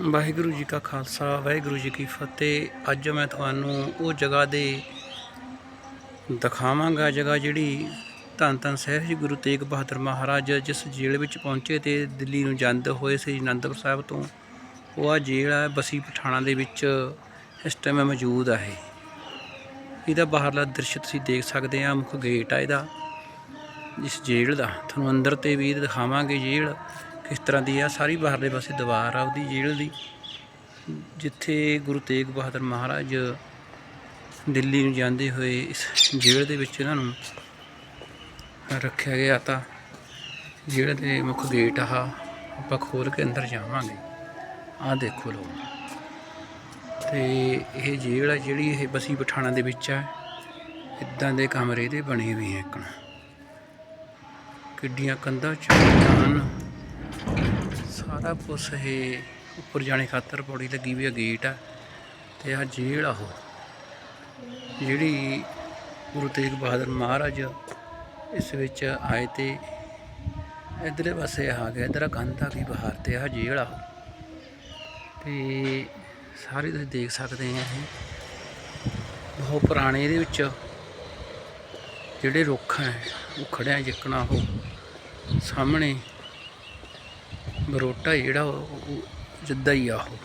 ਵਾਹਿਗੁਰੂ ਜੀ ਕਾ ਖਾਲਸਾ, ਵਾਹਿਗੁਰੂ ਜੀ ਕੀ ਫਤਿਹ। ਅੱਜ ਮੈਂ ਤੁਹਾਨੂੰ ਉਹ ਜਗ੍ਹਾ ਦੇ ਦਿਖਾਵਾਂਗਾ, ਜਗ੍ਹਾ ਜਿਹੜੀ ਧੰਨ ਧੰਨ ਸਾਹਿਬ ਜੀ ਗੁਰੂ ਤੇਗ ਬਹਾਦਰ ਮਹਾਰਾਜ ਜਿਸ ਜੇਲ੍ਹ ਵਿੱਚ ਪਹੁੰਚੇ ਤੇ ਦਿੱਲੀ ਨੂੰ ਜਾਂਦੇ ਹੋਏ ਸ੍ਰੀ ਅਨੰਦਪੁਰ ਸਾਹਿਬ ਤੋਂ ਉਹ ਆ ਜੇਲ੍ਹ ਹੈ ਬਸੀ ਪਠਾਣਾ ਦੇ ਵਿੱਚ ਇਸ ਟਾਈਮ ਮੌਜੂਦ ਹੈ ਇਹ। ਇਹਦਾ ਬਾਹਰਲਾ ਦ੍ਰਿਸ਼ ਤੁਸੀਂ ਦੇਖ ਸਕਦੇ ਆ, ਮੁੱਖ ਗੇਟ ਆ ਇਹਦਾ, ਇਸ ਜੇਲ੍ਹ ਦਾ। ਤੁਹਾਨੂੰ ਅੰਦਰ ਤੇ ਵੀ ਦਿਖਾਵਾਂਗੇ ਜੇਲ੍ਹ। ਇਸ ਤਰ੍ਹਾਂ ਦੀ ਆ, ਸਾਰੀ ਬਾਹਰਲੇ ਪਾਸੇ ਦੀਵਾਰ ਆ ਉਹਦੀ, ਜੇਲ੍ਹ ਦੀ, ਜਿੱਥੇ ਗੁਰੂ ਤੇਗ ਬਹਾਦਰ ਮਹਾਰਾਜ ਦਿੱਲੀ ਨੂੰ ਜਾਂਦੇ ਹੋਏ ਇਸ ਜੇਲ੍ਹ ਦੇ ਵਿੱਚ ਇਹਨਾਂ ਨੂੰ ਰੱਖਿਆ ਗਿਆ ਤਾਂ ਜੇਲ੍ਹ ਦੇ ਮੁੱਖ ਗੇਟ ਆ, ਆਪਾਂ ਖੋਲ ਕੇ ਅੰਦਰ ਜਾਵਾਂਗੇ। ਆਹ ਦੇਖੋ ਲੋ ਤੇ ਇਹ ਜੇਲ੍ਹ ਆ, ਜਿਹੜੀ ਇਹ ਬਸੀ ਪਠਾਣਾ ਦੇ ਵਿੱਚ ਆ, ਇਦਾਂ ਦੇ ਕਮਰੇ ਦੇ ਬਣੇ ਹੋਏ ਆ ਇੱਕਣ ਕਿੱਡੀਆਂ ਕੰਧਾਂ ਚਾਨ ਸਾਰਾ ਕੁਛ ਇਹ ਉੱਪਰ ਜਾਣੇ ਖਾਤਰ ਪੌੜੀ ਲੱਗੀ ਵੀ ਆ ਗੇਟ ਆ ਤੇ ਆ ਜੇਲ੍ਹ ਆ ਉਹ। ਜਿਹੜੀ ਗੁਰੂ ਤੇਗ ਬਹਾਦਰ ਮਹਾਰਾਜ ਇਸ ਵਿੱਚ ਆਏ ਤੇ ਇਧਰਲੇ ਪਾਸੇ ਆ ਗਿਆ, ਇਧਰ ਕੰਧ ਆ ਗਈ ਬਾਹਰ ਤੇ ਆ ਜੇਲ੍ਹ ਆ ਉਹ। ਤੇ ਸਾਰੇ ਤੁਸੀਂ ਦੇਖ ਸਕਦੇ ਆ ਇਹ। ਬਹੁਤ ਪੁਰਾਣੇ ਇਹਦੇ ਵਿੱਚ ਜਿਹੜੇ ਰੁੱਖ ਹੈ, ਉਹ ਖੜਿਆ ਜਿੱਕਣਾ ਉਹ ਸਾਹਮਣੇ ਬਰੋਟਾ ਜਿਹੜਾ ਉਹ ਜਿੱਦਾਂ ਹੀ ਆ ਉਹ।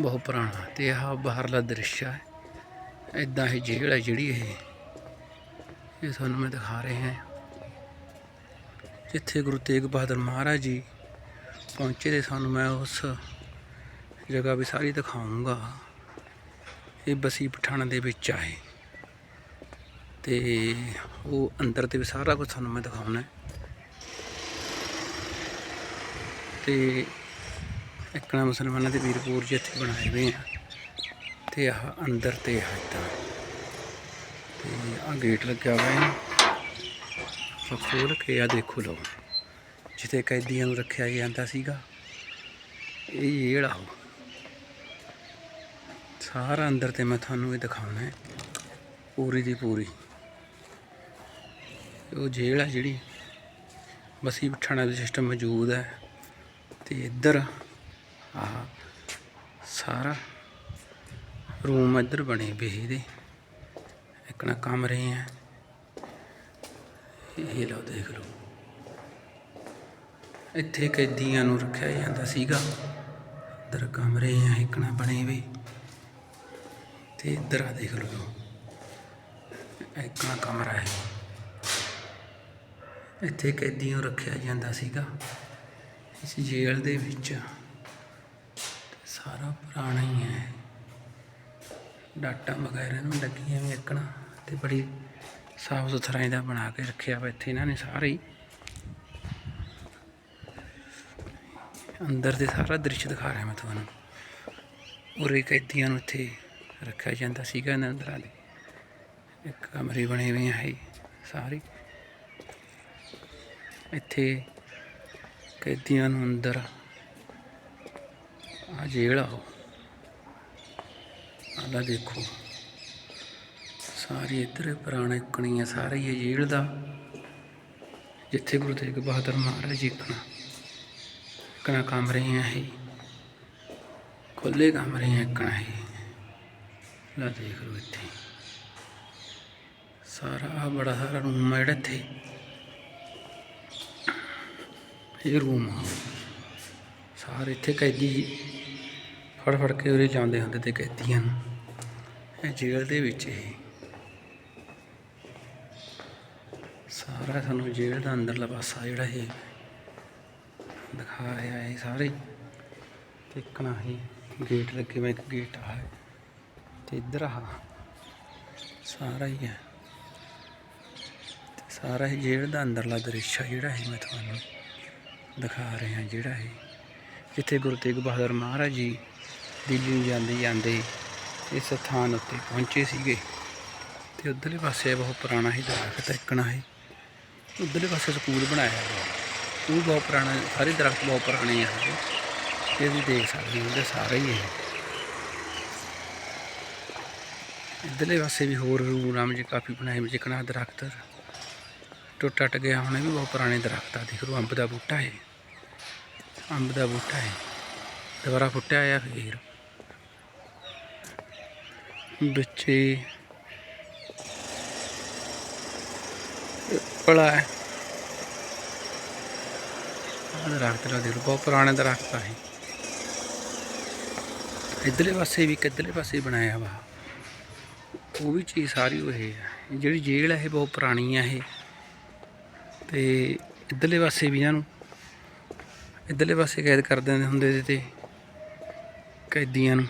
ਬਹੁਤ ਪੁਰਾਣਾ ਤੇ ਆਹ ਬਾਹਰਲਾ ਦ੍ਰਿਸ਼ ਹੈ ਇਦਾਂ ਇਹ ਜੇਲ੍ਹ ਹੈ ਜਿਹੜੀ ਇਹ। ਇਹ ਤੁਹਾਨੂੰ ਮੈਂ ਦਿਖਾ ਰਿਹਾ ਹਾਂ। ਜਿੱਥੇ ਗੁਰੂ ਤੇਗ ਬਹਾਦਰ ਮਹਾਰਾਜ ਜੀ ਪਹੁੰਚੇ ਤੇ ਸਾਨੂੰ ਮੈਂ ਉਸ ਜਗ੍ਹਾ ਵੀ ਸਾਰੀ ਦਿਖਾਉਂਗਾ ਇਹ ਬਸੀ ਪਠਾਣਾ ਦੇ ਵਿੱਚ ਆਏ ਤੇ ਉਹ ਅੰਦਰ ਤੇ ਵੀ ਸਾਰਾ ਕੁਝ ਤੁਹਾਨੂੰ ਮੈਂ ਦਿਖਾਉਣਾ ਹੈ। ਤੇ ਇੱਕਣਾ ਮੁਸਲਮਾਨਾਂ ਦੇ ਵੀਰਪੂਰ ਇੱਥੇ ਬਣਾਏ ਹੋਏ ਆ, ਤੇ ਆਹ ਅੰਦਰ ਤੇ ਆ ਇੱਦਾਂ ਤੇ ਆ ਗੇਟ ਲੱਗਿਆ ਹੋਇਆ ਹੈ ਸੋ ਕੇ ਆ ਦੇਖੋ ਲੋ ਜਿੱਥੇ ਕੈਦੀਆਂ ਨੂੰ ਰੱਖਿਆ ਜਾਂਦਾ ਸੀਗਾ, ਇਹ ਜਿਹੜਾ ਉਹ। ਸਾਰਾ ਅੰਦਰ ਤੇ ਮੈਂ ਤੁਹਾਨੂੰ ਇਹ ਦਿਖਾਉਣਾ ਹੈ, ਪੂਰੀ ਦੀ ਪੂਰੀ। ਉਹ ਜੇਲ੍ਹ ਆ ਜਿਹੜੀ ਬਸੀ ਬਿਠਾਣਾ ਦਾ ਸਿਸਟਮ ਮੌਜੂਦ ਹੈ। ਤੇ ਇੱਧਰ ਆਹ ਸਾਰਾ ਰੂਮ ਇੱਧਰ ਬਣੇ ਪਏ ਇਹਦੇ। ਇੱਕ ਨਾ ਕਮਰੇ ਆ। ਇਹ ਲਓ ਦੇਖ ਲਓ। ਇੱਥੇ ਕੈਦੀਆਂ ਨੂੰ ਰੱਖਿਆ ਜਾਂਦਾ ਸੀਗਾ। ਇੱਧਰ ਕਮਰੇ ਆ, ਇੱਕ ਨਾ ਬਣੇ ਵੇ ਤੇ ਇੱਧਰ ਆ ਦੇਖ ਲਓ। ਇੱਕ ਨਾ ਕਮਰਾ ਹੈ ਇੱਥੇ ਕੈਦੀਆਂ ਨੂੰ ਰੱਖਿਆ ਜਾਂਦਾ ਸੀਗਾ। ਇਸ ਜੇਲ੍ਹ ਦੇ ਵਿੱਚ ਸਾਰਾ ਪੁਰਾਣਾ ਹੀ ਹੈ। ਡਾਟਾ ਵਗੈਰਾ ਨੂੰ ਲੱਗੀਆਂ ਵੀ ਤੇ ਬੜੀ ਸਾਫ਼ ਸੁਥਰਾ ਇਹਦਾ ਬਣਾ ਕੇ ਰੱਖਿਆ ਵਾ ਇੱਥੇ ਇਹਨਾਂ ਨੇ ਸਾਰੇ ਹੀ। ਅੰਦਰ ਦੇ ਸਾਰਾ ਦ੍ਰਿਸ਼ ਦਿਖਾ ਰਿਹਾ ਮੈਂ ਤੁਹਾਨੂੰ। ਉਰੇ ਕੈਦੀਆਂ ਨੂੰ ਇੱਥੇ ਰੱਖਿਆ ਜਾਂਦਾ ਸੀਗਾ ਇਹਨਾਂ ਅੰਦਰਾਂ ਦੇ। ਇੱਕ ਕਮਰੇ ਬਣੇ ਹੋਏ ਆ ਇਹ ਸਾਰੇ। ਇੱਥੇ ਕੈਦੀਆਂ ਨੂੰ ਅੰਦਰ। ਆ ਜੇਲ੍ਹ ਆ ਆਲਾ ਦੇਖੋ। ਸਾਰੀ ਇੱਧਰ ਪੁਰਾਣੇ ਕਣੀਆਂ, ਸਾਰਾ ਹੀ ਇਹ ਜੇਲ੍ਹ ਦਾ। ਜਿੱਥੇ ਗੁਰੂ ਤੇਗ ਬਹਾਦਰ ਮਹਾਰਾਜ ਜੀ ਕਣਾ ਕਣਾ ਕਮਰੇ ਆ ਇਹ ਖੁੱਲੇ ਕਮਰੇ ਆ ਕਣਾ ਇਹ ਲਾ ਦੇਖ ਲਓ ਇੱਥੇ। ਸਾਰਾ ਆਹ ਬੜਾ ਸਾਰਾ ਰੂਮ ਆ ਜਿਹੜਾ ਇੱਥੇ। ਇਹ ਰੂਮ ਆ। ਸਾਰੇ ਇੱਥੇ ਕੈਦੀ ਫੜ ਫੜ ਕੇ ਉਰੇ ਜਾਂਦੇ ਹੁੰਦੇ ਤੇ ਕੈਦੀਆਂ ਨੂੰ। ਇਹ ਜੇਲ੍ਹ ਦੇ ਵਿੱਚ ਹੀ ਸਾਰਾ ਸਾਨੂੰ ਜੇਲ੍ਹ ਦਾ ਅੰਦਰਲਾ ਪਾਸਾ ਜਿਹੜਾ ਇਹ ਦਿਖਾ ਰਿਹਾ ਇਹ ਸਾਰੇ। ਦੇਖਣਾ ਹੀ ਗੇਟ ਲੱਗੇ ਮੈਂ ਇੱਕ ਗੇਟ ਆ। ਹੈ ਤੇ ਇੱਧਰ ਆ ਸਾਰਾ ਹੀ ਹੈ ਸਾਰਾ ਹੀ ਜੇਲ੍ਹ ਦਾ ਅੰਦਰਲਾ ਦ੍ਰਿਸ਼ ਜਿਹੜਾ ਹੈ ਮੈਂ ਤੁਹਾਨੂੰ ਦਿਖਾ ਰਹੇ ਹਾਂ ਜਿਹੜਾ ਇਹ, ਜਿੱਥੇ ਗੁਰੂ ਤੇਗ ਬਹਾਦਰ ਮਹਾਰਾਜ ਜੀ ਦਿੱਲੀ ਨੂੰ ਜਾਂਦੇ ਜਾਂਦੇ ਇਸ ਸਥਾਨ ਉੱਤੇ ਪਹੁੰਚੇ ਸੀਗੇ। ਤੇ ਉਧਰਲੇ ਪਾਸੇ ਬਹੁਤ ਪੁਰਾਣਾ ਹੀ ਦਰਖਤ ਇੱਕਣਾ ਹੈ। ਉਧਰਲੇ ਪਾਸੇ ਸਕੂਲ ਬਣਾਇਆ ਹੋਇਆ ਉਹ ਬਹੁਤ ਪੁਰਾਣਾ, ਸਾਰੇ ਦਰਖਤ ਬਹੁਤ ਪੁਰਾਣੇ ਆ। ਇਹ ਵੀ ਦੇਖ ਸਕਦੇ ਹੋ ਉਹਦੇ ਸਾਰੇ ਹੀ ਹੈ ਇੱਧਰਲੇ ਪਾਸੇ ਵੀ ਹੋਰ ਰੂਮ ਜੀ ਕਾਫੀ ਬਣਾਏ ਹੋਏ ਜਿਕਣਾ ਦਰਖਤ। ਟੁੱਟ ਟੱਟ ਗਿਆ, ਹੁਣ ਇਹ ਵੀ ਬਹੁਤ ਪੁਰਾਣੇ ਦਰਖਤ ਆ, ਦੇਖ ਲਓ, ਅੰਬ ਦਾ ਬੂਟਾ ਹੈ ਅੰਬ ਦਾ ਬੂਟਾ ਹੈ। ਦੁਬਾਰਾ ਫੁੱਟਿਆ ਆ ਫੇਰ। ਬੱਚੇ ਪੜਾ ਹੈ। ਆਹ ਦਰਖਤ ਲਾ ਦੇ ਬਹੁਤ ਪੁਰਾਣਾ ਦਰਖਤ ਆ ਇਹ। ਇਧਰਲੇ ਪਾਸੇ ਵੀ ਕਿੱਧਰਲੇ ਪਾਸੇ ਬਣਾਇਆ ਵਾ। ਉਹ ਵੀ ਚੀਜ਼ ਸਾਰੀ ਉਹ ਹੈ ਜਿਹੜੀ ਜੇਲ੍ਹ ਹੈ ਇਹ ਬਹੁਤ ਪੁਰਾਣੀ ਆ ਇਹ। ਤੇ ਇਧਰਲੇ ਪਾਸੇ ਵੀ ਇਹਨਾਂ ਨੂੰ ਇਧਰਲੇ ਪਾਸੇ ਕੈਦ ਕਰ ਦਿੰਦੇ ਹੁੰਦੇ ਸੀ ਤੇ ਕੈਦੀਆਂ ਨੂੰ।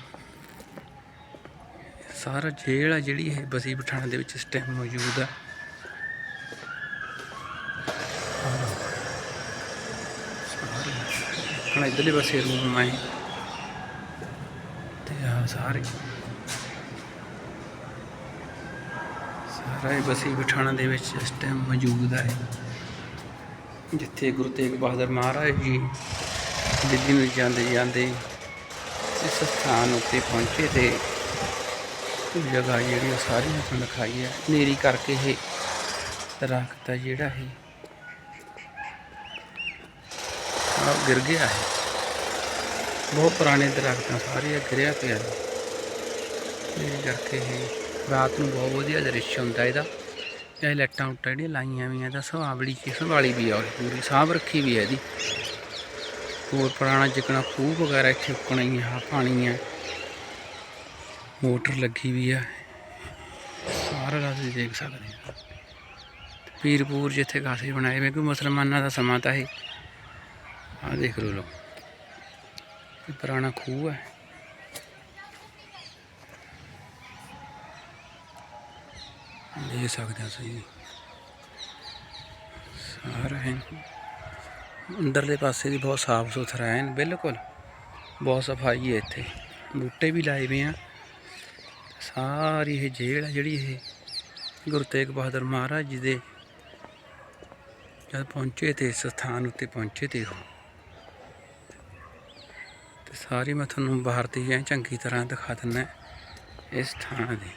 ਸਾਰਾ ਜੇਲ੍ਹ ਆ ਜਿਹੜੀ ਇਹ ਬਸੀ ਪਠਾਣਾ ਦੇ ਵਿੱਚ ਇਸ ਟਾਈਮ ਮੌਜੂਦ ਆ। ਹੁਣ ਇਧਰਲੇ ਪਾਸੇ ਰੂਮ ਆਏ ਤੇ ਆ ਸਾਰੇ। ਸਾਰਾ ਇਹ ਬਸੀ ਪਠਾਣਾ ਦੇ ਵਿੱਚ ਇਸ ਟਾਈਮ ਮੌਜੂਦ ਹੈ ਜਿੱਥੇ ਗੁਰੂ ਤੇਗ ਬਹਾਦਰ ਮਹਾਰਾਜ ਜੀ ਦਿੱਲੀ ਨੂੰ ਜਾਂਦੇ ਜਾਂਦੇ ਇਸ ਸਥਾਨ ਉੱਤੇ ਪਹੁੰਚੇ ਤੇ ਜਗ੍ਹਾ ਜਿਹੜੀ ਉਹ ਸਾਰੀ ਮੈਂ ਤੁਹਾਨੂੰ ਦਿਖਾਈ ਹੈ। ਨੇਰੀ ਕਰਕੇ ਇਹ ਦਰਖਤ ਆ ਜਿਹੜਾ ਹੈ ਆ ਗਿਰ ਗਿਆ ਹੈ। ਬਹੁਤ ਪੁਰਾਣੇ ਦਰਖਤ ਆ ਸਾਰੇ ਗਿਰਿਆ ਪਿਆ ਨੇ। ਇਹ ਕਰਕੇ ਇਹ ਰਾਤ ਨੂੰ ਬਹੁਤ ਵਧੀਆ ਦ੍ਰਿਸ਼ ਹੁੰਦਾ ਇਹਦਾ। ਇਹ ਲਾਈਟਾਂ ਉੱਟਾਂ ਜਿਹੜੀਆਂ ਲਾਈਆਂ ਵੀ ਆ ਤਾਂ ਸੁਹਾਵਲੀ ਚੀਜ਼ ਸੰਭਾਲੀ ਵੀ ਆ ਉਹ ਪੂਰੀ, ਸਾਂਭ ਰੱਖੀ ਵੀ ਹੈ ਇਹਦੀ। ਹੋਰ ਪੁਰਾਣਾ ਜਿਕਣਾ ਖੂਹ ਵਗੈਰਾ ਇੱਥੇ ਉੱਕਣਾ ਹੀ ਆ ਪਾਣੀ ਆ। ਮੋਟਰ ਲੱਗੀ ਵੀ ਆ। ਸਾਰਾ ਰਾਤ ਤੁਸੀਂ ਦੇਖ ਸਕਦੇ ਆ। ਪੀਰਪੂਰ ਜਿੱਥੇ ਕਾਸੇ ਬਣਾਏ ਵੇ ਕੋਈ ਮੁਸਲਮਾਨਾਂ ਦਾ ਸਮਾਂ ਤਾਂ ਇਹ ਆ ਦੇਖ ਲਓ ਲੋ ਇਹ ਪੁਰਾਣਾ ਖੂਹ ਹੈ। ਦੇਖ ਸਕਦੇ ਹੋ ਤੁਸੀਂ ਸਾਰਾ ਹੈ ਅੰਦਰਲੇ ਪਾਸੇ ਦੀ ਬਹੁਤ ਸਾਫ਼ ਸੁਥਰਾ ਹੈ ਬਿਲਕੁਲ। ਬਹੁਤ ਸਫ਼ਾਈ ਹੈ ਇੱਥੇ। ਬੂਟੇ ਵੀ ਲਾਏ ਹੋਏ ਆ। ਸਾਰੀ ਇਹ ਜੇਲ੍ਹ ਹੈ ਜਿਹੜੀ ਇਹ। ਗੁਰੂ ਤੇਗ ਬਹਾਦਰ ਮਹਾਰਾਜ ਜੀ ਦੇ। ਜਦ ਪਹੁੰਚੇ ਤੇ ਇਸ ਸਥਾਨ ਉੱਤੇ ਪਹੁੰਚੇ ਤੇ ਉਹ। ਤੇ ਸਾਰੀ ਮੈਂ ਤੁਹਾਨੂੰ ਬਾਹਰ ਦੀ ਐ ਚੰਗੀ ਤਰ੍ਹਾਂ ਦਿਖਾ ਦਿੰਦਾ ਇਸ ਥਾਂ ਦੀ।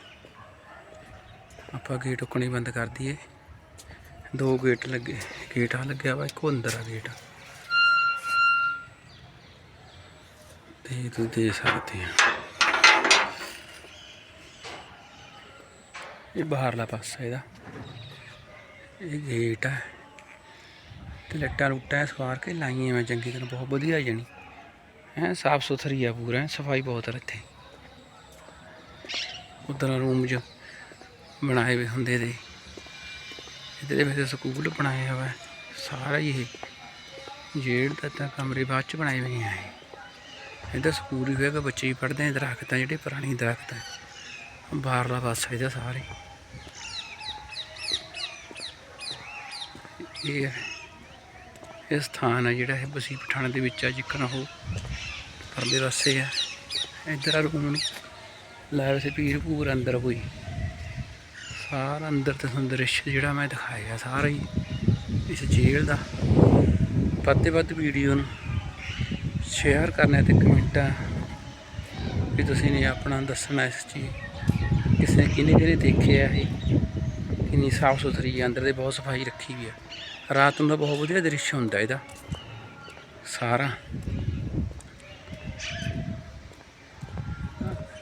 ਆਪਾਂ ਗੇਟ ਉੱਕਣੀ ਬੰਦ ਕਰ ਦਈਏ। ਦੋ ਗੇਟ ਲੱਗੇ ਗੇਟ ਆ ਲੱਗਿਆ ਵਾ, ਇੱਕ ਅੰਦਰ ਆ ਗੇਟ ਤੇ ਤੁਸੀਂ ਦੇ ਸਕਦੇ ਆ। ਇਹ ਬਾਹਰਲਾ ਪਾਸਾ ਇਹਦਾ। ਇਹ ਗੇਟ ਹੈ ਤੇ ਲੱਟਾਂ ਲੁੱਟਾਂ ਸਵਾਰ ਕੇ ਲਾਈਆਂ ਮੈਂ ਚੰਗੀ ਤਰ੍ਹਾਂ, ਬਹੁਤ ਵਧੀਆ ਜਣੀ। ਹੈ, ਸਾਫ਼ ਸੁਥਰੀ ਆ ਪੂਰਾ, ਸਫ਼ਾਈ ਬਹੁਤ ਹੈ ਇੱਥੇ। ਉਧਰ ਰੂਮ 'ਚ। ਬਣਾਏ ਹੋਏ ਹੁੰਦੇ ਤੇ ਇਹਦੇ ਵਿੱਚ ਸਕੂਲ ਬਣਾਇਆ ਹੋਇਆ ਸਾਰਾ ਹੀ ਇਹ। ਜੇੜ ਦਾ ਤਾਂ ਕਮਰੇ ਬਾਅਦ ਚ ਬਣਾਏ ਹੋਏ ਆ ਇਹਦਾ ਸਕੂਲ ਹੀ ਹੋਏਗਾ ਬੱਚੇ ਹੀ ਪੜ੍ਹਦੇ ਆ, ਦਰਖਤ ਜਿਹੜੇ ਪੁਰਾਣੀ ਦਰਖਤ ਆ। ਬਾਹਰਲਾ ਪਾਸਾ ਇਹਦਾ ਸਾਰੇ। ਇਹ ਹੈ। ਇਹ ਸਥਾਨ ਹੈ ਜਿਹੜਾ ਇਹ ਬਸੀ ਪਠਾਣਾ ਦੇ ਵਿੱਚ ਆ, ਜਿੱਕਣ ਉਹ ਪਰਲੇ ਪਾਸੇ ਆ। ਇੱਧਰ ਆ ਰੂਮ ਲਾਇਆ ਵੈਸੇ ਪੀਰ ਪੂਰ ਅੰਦਰ ਹੋਈ। ਸਾਰਾ ਅੰਦਰ ਤੇ ਤੁਹਾਨੂੰ ਦ੍ਰਿਸ਼ ਜਿਹੜਾ ਮੈਂ ਦਿਖਾਇਆ ਸਾਰਾ ਹੀ ਇਸ ਜੇਲ੍ਹ ਦਾ। ਵੱਧ ਤੋਂ ਵੱਧ ਵੀਡੀਓ ਨੂੰ ਸ਼ੇਅਰ ਕਰਨਾ ਤੇ ਕਮੈਂਟਾਂ ਵੀ ਤੁਸੀਂ ਨੇ ਆਪਣਾ ਦੱਸਣਾ ਇਸ ਚੀਜ਼। ਕਿਸੇ ਕਿਨੇ ਜਿਹੜੇ ਦੇਖਿਆ ਇਹ, ਕਿੰਨੀ ਸਾਫ਼ ਸੁਥਰੀ ਹੈ ਅੰਦਰ ਦੇ ਬਹੁਤ ਸਫ਼ਾਈ ਰੱਖੀ ਵੀ ਹੈ ਰਾਤ ਨੂੰ ਤਾਂ ਬਹੁਤ ਵਧੀਆ ਦ੍ਰਿਸ਼ ਹੁੰਦਾ ਇਹਦਾ, ਸਾਰਾ।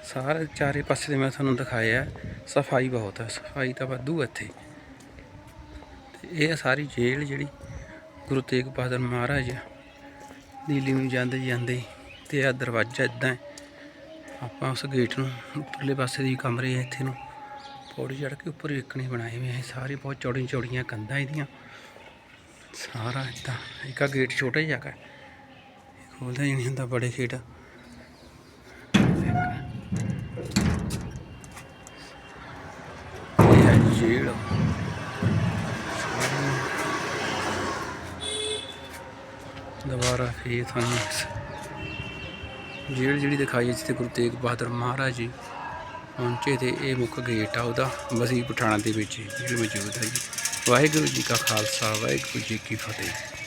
ਸਾਰੇ ਚਾਰੇ ਪਾਸੇ ਦੇ ਮੈਂ ਤੁਹਾਨੂੰ ਦਿਖਾਇਆ। ਸਫ਼ਾਈ ਬਹੁਤ ਹੈ ਸਫ਼ਾਈ ਤਾਂ ਵਾਧੂ ਇੱਥੇ। ਤੇ ਇਹ ਸਾਰੀ ਜੇਲ੍ਹ ਜਿਹੜੀ ਗੁਰੂ ਤੇਗ ਬਹਾਦਰ ਮਹਾਰਾਜ ਦਿੱਲੀ ਨੂੰ ਜਾਂਦੇ ਜਾਂਦੇ ਤੇ ਆ ਦਰਵਾਜ਼ਾ ਇਦਾਂ ਆਪਾਂ ਉਸ ਗੇਟ ਨੂੰ ਉੱਪਰਲੇ ਪਾਸੇ ਦੀ ਕਮਰੇ ਆ ਇੱਥੇ ਨੂੰ। ਪੌੜੀ ਚੜ੍ਹ ਕੇ ਉੱਪਰ ਵੇਖਣੇ ਬਣਾਏ ਹੋਏ ਹੈ ਸਾਰੇ, ਬਹੁਤ ਚੌੜੀਆਂ ਚੌੜੀਆਂ ਕੰਧਾਂ ਇਹਦੀਆਂ। ਸਾਰਾ ਇਦਾਂ, ਇੱਕ ਗੇਟ ਛੋਟਾ ਜਿਹਾ ਹੈ ਖੋਲਦਾ ਹੀ ਨਹੀਂ ਹੁੰਦਾ, ਬੜੇ ਗੇਟ ਜੇਲ ਹੈ ਦੁਬਾਰਾ ਫੇਰ ਤੁਹਾਨੂੰ ਇਸ ਜਿਹੜੀ ਦਿਖਾਈ ਜਿੱਥੇ ਗੁਰੂ ਤੇਗ ਬਹਾਦਰ ਮਹਾਰਾਜ ਜੀ ਪਹੁੰਚੇ ਤੇ ਇਹ ਮੁੱਖ ਗੇਟ ਆ ਉਹਦਾ ਬਸੀ ਪਠਾਣਾ ਦੇ ਵਿੱਚ, ਜਿਹੜੀ ਮੌਜੂਦ ਹੈ ਜੀ। ਵਾਹਿਗੁਰੂ ਜੀ ਕਾ ਖਾਲਸਾ, ਵਾਹਿਗੁਰੂ ਜੀ ਕੀ ਫਤਿਹ।